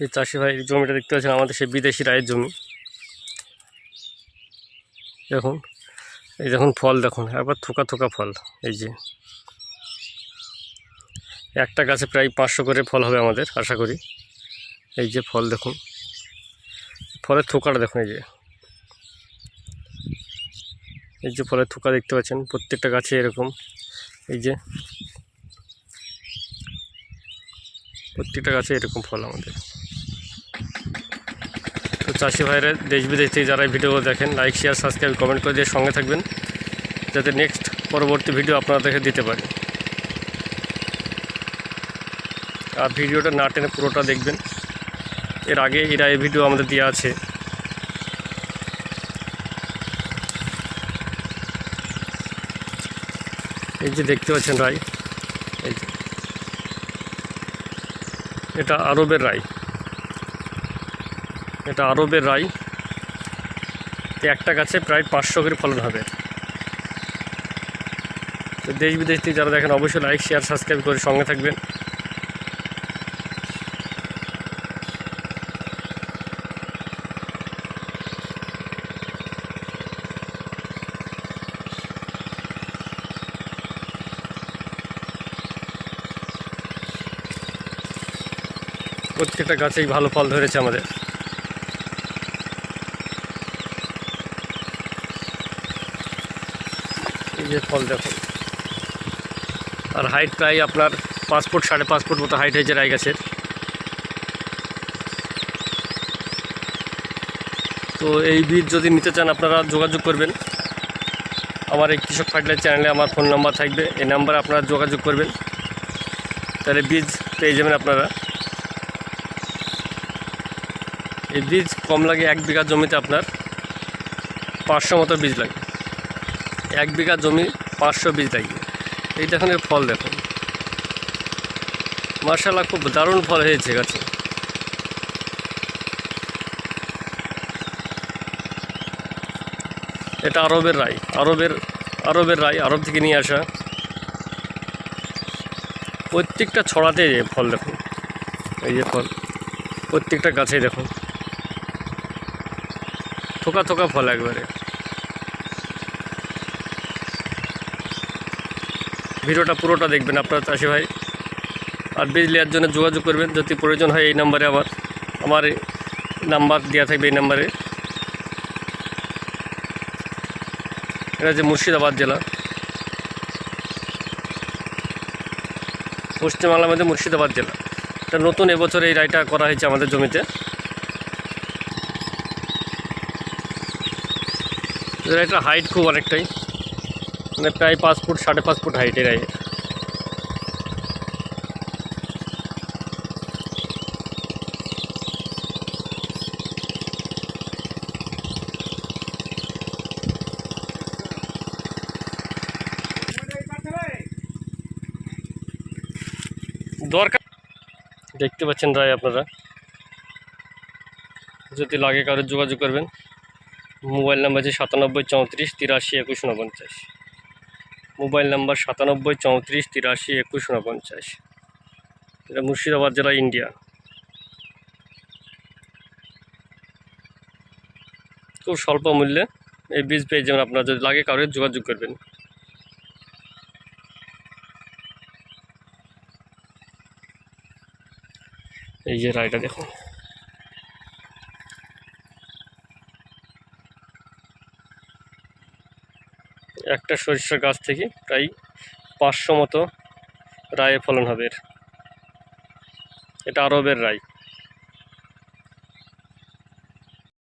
যে চাষি ভাই জমিটা দেখতে পাচ্ছেন, আমাদের সেই বিদেশি রায়ের জমি। দেখুন, এই দেখুন ফল দেখুন, একবার থোকা থোকা ফল, এই যে। একটা গাছে প্রায় পাঁচশো করে ফল হবে আমাদের, আশা করি। এই যে ফল দেখুন, ফলের থোকাটা দেখুন, এই যে। এই যে ফলের থোকা দেখতে পাচ্ছেন, প্রত্যেকটা গাছে এরকম, এই যে। প্রত্যেকটা গাছে এরকম ফল আমাদের। তো চাষি ভাইরা দেশ বিদেশ থেকে যারা ভিডিও দেখেন লাইক শেয়ার সাবস্ক্রাইব কমেন্ট করে দিয়ে সঙ্গে থাকবেন, যাতে নেক্সট পরবর্তী ভিডিও আপনাদেরকে দিতে পারি। আর ভিডিওটা না টেনে পুরোটা দেখবেন। এর আগে এরা এই ভিডিও আমাদের দেওয়া আছে। এই যে দেখতে পাচ্ছেন যে। এটা আরবের রায়। এটা আরবের রাই। তো একটা গাছে প্রায় পাঁচশো করে ফলন হবে। তো দেশ বিদেশ থেকে যারা দেখেন, অবশ্যই লাইক শেয়ার সাবস্ক্রাইব করে সঙ্গে থাকবেন। প্রত্যেকটা গাছেই ভালো ফল ধরেছে আমাদের। যে ফল দেখুন আর হাইট প্রায় আপনার পাঁচ ফুট, সাড়ে পাঁচ ফুট মতো হাইট হয়েছে রাই গাছের তো এই বীজ যদি নিতে চান আপনারা যোগাযোগ করবেন। আমার এই কৃষক ফার্টিলাইজার চ্যানেলে আমার ফোন নাম্বার থাকবে। এই নাম্বারে আপনারা যোগাযোগ করবেন। তাহলে বীজ পেয়ে যাবেন আপনারা। এই বীজ কম লাগে এক বিঘা জমিতে আপনার পাঁচশো মতো বীজ লাগে। এক বিঘা জমি পাঁচশো বীজ লাগবে এই দেখুন এর ফল দেখুন। মার্শাল্লাহ খুব দারুণ ফল হয়েছে গাছে। এটা আরবের রায়, আরবের আরবের রায়, আরব থেকে নিয়ে আসা। প্রত্যেকটা ছড়াতে ফল দেখুন। এই যে ফল, প্রত্যেকটা গাছে দেখুন। থোকা থোকা ফল একবারে। ভিডিওটা পুরোটা দেখবেন আপনার চাষি ভাই। আর বীজ নেওয়ার জন্য যোগাযোগ করবেন, যদি প্রয়োজন হয় এই নাম্বারে আবার। আমার নাম্বার দেওয়া থাকবে এই নাম্বারে। এটা হচ্ছে মুর্শিদাবাদ জেলা। পশ্চিমবাংলার মধ্যে মুর্শিদাবাদ জেলা। এটা নতুন এবছর এই রায়টা করা হয়েছে আমাদের জমিতে। এটা হাইট খুব অনেকটাই। মানে প্রায় পাঁচ ফুট, সাড়ে পাঁচ ফুট হাইটের আই দরকার দেখতে পাচ্ছেন রায় আপনারা। যদি লাগে কারোর যোগাযোগ করবেন। মোবাইল নাম্বার আছে সাতানব্বই চৌত্রিশ তিরাশি একুশ উনপঞ্চাশ। মোবাইল নাম্বার সাতানব্বই, চৌত্রিশ, তিরাশি, একুশ উনপঞ্চাশ এটা মুর্শিদাবাদ জেলা, ইন্ডিয়া। খুব স্বল্প মূল্যে এই বীজ পেয়ে যাবেন আপনার। যদি লাগে কারোর যোগাযোগ করবেন। এই যে রায়টা দেখুন। একটা সরিষার গাছ থেকে প্রায় পাঁচশো মতো রায়ে ফলন হবে এটা আরবের রায়।